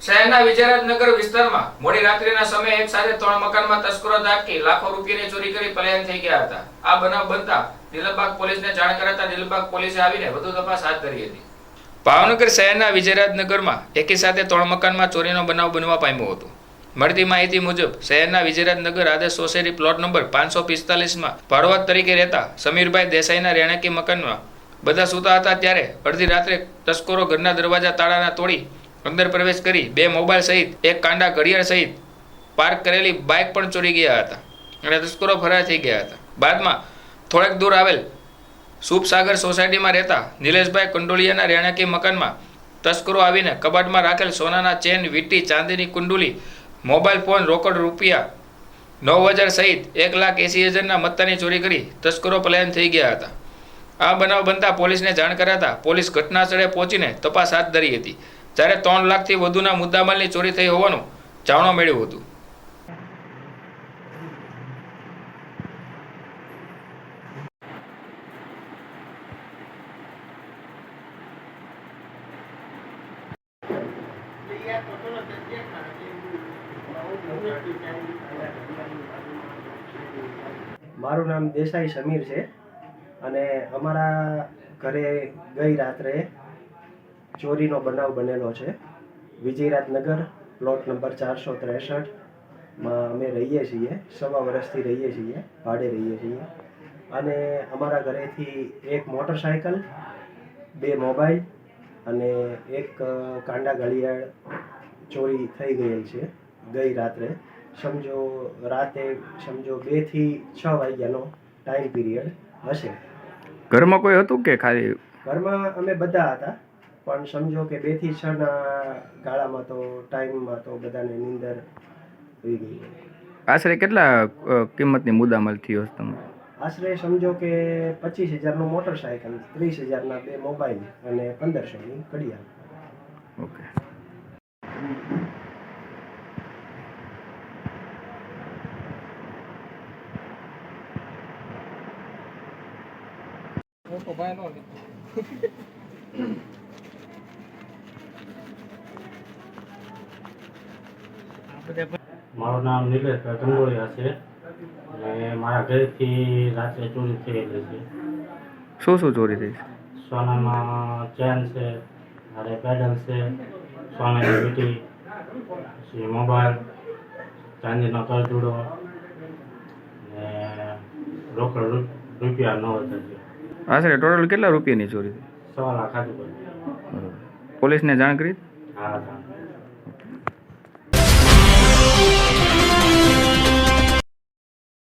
શહેરના વિજયરાજનગર વિસ્તારમાં મોડી રાત્રિના સમયે એક સાથે ત્રણ મકાનમાં તસ્કરો દાટકી લાખો રૂપિયાની ચોરી કરી પલાયન થઈ ગયા હતા. આ બનાવ બનતા દિલબાગ પોલીસને જાણ કરાતા દિલબાગ પોલીસે આવીને વધુ તપાસ હાથ ધરી હતી. ભાવનગર શહેરના વિજયરાજનગરમાં એકી સાથે ત્રણ મકાનમાં ચોરીનો બનાવ બનવા પામ્યો હતો. મળતી માહિતી મુજબ, શહેરના વિજયરાજનગર આદેશ સોસાયટી પ્લોટ નંબર પાંચસો પિસ્તાલીસમાં ભાડવત તરીકે રહેતા સમીરભાઈ દેસાઈના રહેણાંકી મકાનમાં બધા સૂતા હતા ત્યારે અડધી રાત્રે તસ્કરો ઘરના દરવાજા તાળાના તોડી અંદર પ્રવેશ કરી બે મોબાઈલ સહિત, એક કાંડા ઘડિયાળ સહિત પાર્ક કરેલી બાઇક પણ ચોરી ગયા હતા અને તસ્કરો ફરાર થઈ ગયા હતા. બાદમાં થોડેક દૂર આવેલ સુપસાગર સોસાયટીમાં રહેતા નિલેશભાઈ કંડોલિયાના રહેણાંકી મકાનમાં તસ્કરો આવીને કબાટમાં રાખેલ સોનાના ચેન, વીંટી, ચાંદીની કુંડુલી, મોબાઈલ ફોન, રોકડ રૂપિયા નવ હજાર સહિત એક લાખ એંસી હજારના મત્તાની ચોરી કરી તસ્કરો પલાયન થઈ ગયા હતા. આ બનાવ બનતા પોલીસને જાણ કરાતા પોલીસ ઘટના સ્થળે પહોંચીને તપાસ હાથ ધરી હતી. જ્યારે ત્રણ લાખથી વધુના મુદ્દામાલની ચોરી થઈ હોવાનું જાણવા મળ્યું હતું. મારું નામ દેસાઈ સમીર છે અને અમારા ઘરે ગઈ રાત્રે ચોરીનો બનાવ બનેલો છે. વિજયરાજનગર પ્લોટ નંબર ચારસો ત્રેસઠમાં અમે રહીએ છીએ સવા વર્ષથી રહીએ છીએ ભાડે રહીએ છીએ. અને અમારા ઘરેથી એક મોટરસાયકલ બે મોબાઈલ અને એક કાંડા ઘડિયાળ ચોરી થઈ ગયેલ છે ગઈ રાત્રે. સમજો રાતે સમજો બેથી છ વાગ્યાનો ટાઈમ પીરિયડ હશે. ઘરમાં કોઈ હતું કે ખાલી? ઘરમાં અમે બધા હતા. પણ સમજો કે બેથી છ ના ગાળામાં તો ટાઈમમાં તો બધાને નીંદર આવી ગઈ. આશરે કેટલા કિંમતની મુદ્દામાલ થયો હશે તમે આશરે સમજો કે પચીસ હજારનું મોટરસાયકલ ત્રીસ હજારના બે મોબાઈલ અને પંદરસોની ઘડિયાળ. ઓકે. મારું નામ નિલેશ ગંગોળિયા છે. અને મારા ઘરેથી રાત્રે ચોરી થયેલી છે. શું શું ચોરી થઈ સોનામાં ચેન છે મારે પેડલ છે સોનાની બીટી પછી મોબાઈલ ચાંદીનો કરજુડો ને રોકડ રૂપિયા નવ હજાર હા સર ટોટલ કેટલા રૂપિયાની ચોરી થઈ? સવા લાખ આજુબાજુ પોલીસને જાણ કરી? હા હા